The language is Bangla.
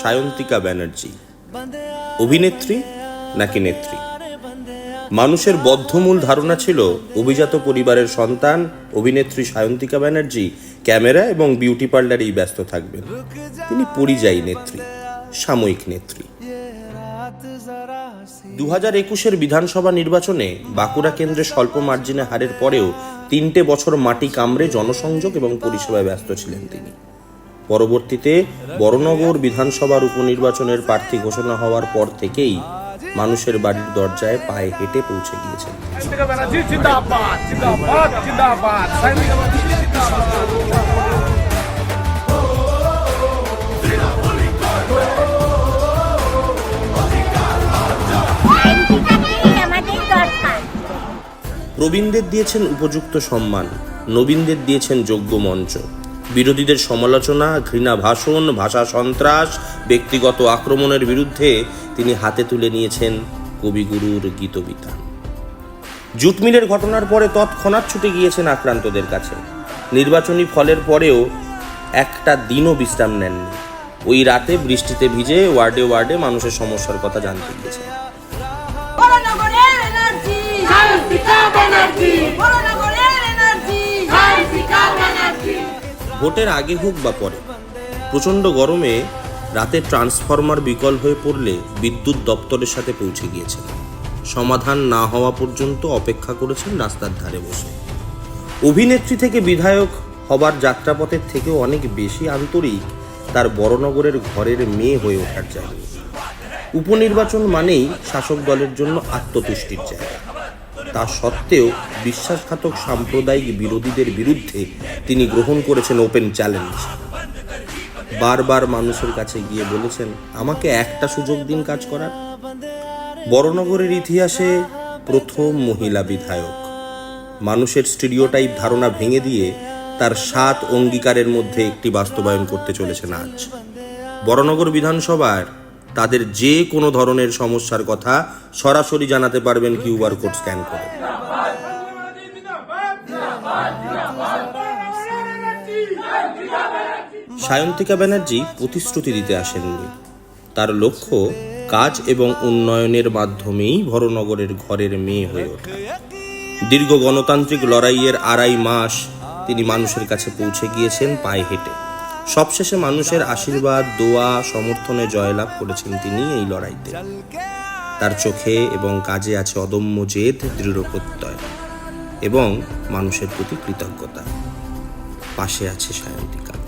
সায়ন্তিকা ব্যানার্জি, অভিনেত্রী নাকি নেত্রী? মানুষের বদ্ধমূল ধারণা ছিল অভিজাত পরিবারের সন্তান, অভিনেত্রী সায়ন্তিকা ব্যানার্জি, ক্যামেরা এবং বিউটি পার্লারেই ব্যস্ত থাকবেন। তিনি পরিযায়ী নেত্রী, সাময়িক নেত্রী। দু হাজার একুশের বিধানসভা নির্বাচনে বাঁকুড়া কেন্দ্রে স্বল্প মার্জিনে হারের পরেও তিনটে বছর মাটি কামড়ে জনসংযোগ এবং পরিষেবায় ব্যস্ত ছিলেন তিনি। পরবর্তীতে বড়নগর বিধানসভার উপনির্বাচনের প্রার্থী ঘোষণা হওয়ার পর থেকেই মানুষের বাড়ির দরজায় পায়ে হেঁটে পৌঁছে গিয়েছেন। প্রবীণদের দিয়েছেন উপযুক্ত সম্মান, নবীনদের দিয়েছেন যোগ্য মঞ্চ। বিরোধীদের সমালোচনা, ঘৃণা ভাষণ, ভাষা সন্ত্রাস, ব্যক্তিগত আক্রমণের বিরুদ্ধে তিনি হাতে তুলে নিয়েছেন কবিগুরুর গীতবিতান। জুট মিলের ঘটনার পরে তৎক্ষণাৎ ছুটে গিয়েছেন আক্রান্তদের কাছে। নির্বাচনী ফলের পরেও একটা দিনও বিশ্রাম নেননি। ওই রাতে বৃষ্টিতে ভিজে ওয়ার্ডে ওয়ার্ডে মানুষের সমস্যার কথা জানতে গিয়েছেন। ভোটের আগে হোক বা পরে, প্রচণ্ড গরমে রাতে ট্রান্সফরমার বিকল হয়ে পড়লে বিদ্যুৎ দপ্তরের সাথে পৌঁছে গিয়েছেন। সমাধান না হওয়া পর্যন্ত অপেক্ষা করেছেন রাস্তার ধারে বসে। অভিনেত্রী থেকে বিধায়ক হবার যাত্রাপথের থেকেও অনেক বেশি আন্তরিক তার বড়নগরের ঘরের মেয়ে হয়ে ওঠার জায়গা। উপনির্বাচন মানেই শাসক দলের জন্য আত্মতুষ্টির জায়গা। তা সত্ত্বেও বিশ্বাসঘাতক সাম্প্রদায়িক বিরোধীদের বিরুদ্ধে তিনি গ্রহণ করেছেন ওপেন চ্যালেঞ্জ বারবার মানুষের কাছে গিয়ে বলেছেন, আমাকে একটা সুযোগ দিন কাজ করার। বড়নগরের ইতিহাসে প্রথম মহিলা বিধায়ক। মানুষের স্টিরিওটাইপ ধারণা ভেঙে দিয়ে তার সাত অঙ্গীকারের মধ্যে একটি বাস্তবায়ন করতে চলেছেন আজ। বড়নগর বিধানসভার তাদের যে কোনো ধরনের সমস্যার কথা সরাসরি জানাতে পারবেন কিউআর কোড স্ক্যান করে। সায়ন্তিকা ব্যানার্জি প্রতিশ্রুতি দিতে আসেননি। তার লক্ষ্য কাজ এবং উন্নয়নের মাধ্যমেই ভরনগরের ঘরের মেয়ে হয়ে ওঠা। দীর্ঘ গণতান্ত্রিক লড়াইয়ের আড়াই মাস তিনি মানুষের কাছে পৌঁছে গিয়েছেন পায়ে হেঁটে। সবশেষে মানুষের আশীর্বাদ, দোয়া, সমর্থনে জয়লাভ করেছেন তিনি এই লড়াইতে। তার চোখে এবং কাজে আছে অদম্য জেদ, দৃঢ় প্রত্যয় এবং মানুষের প্রতি কৃতজ্ঞতা। পাশে আছে সায়ন্তিকা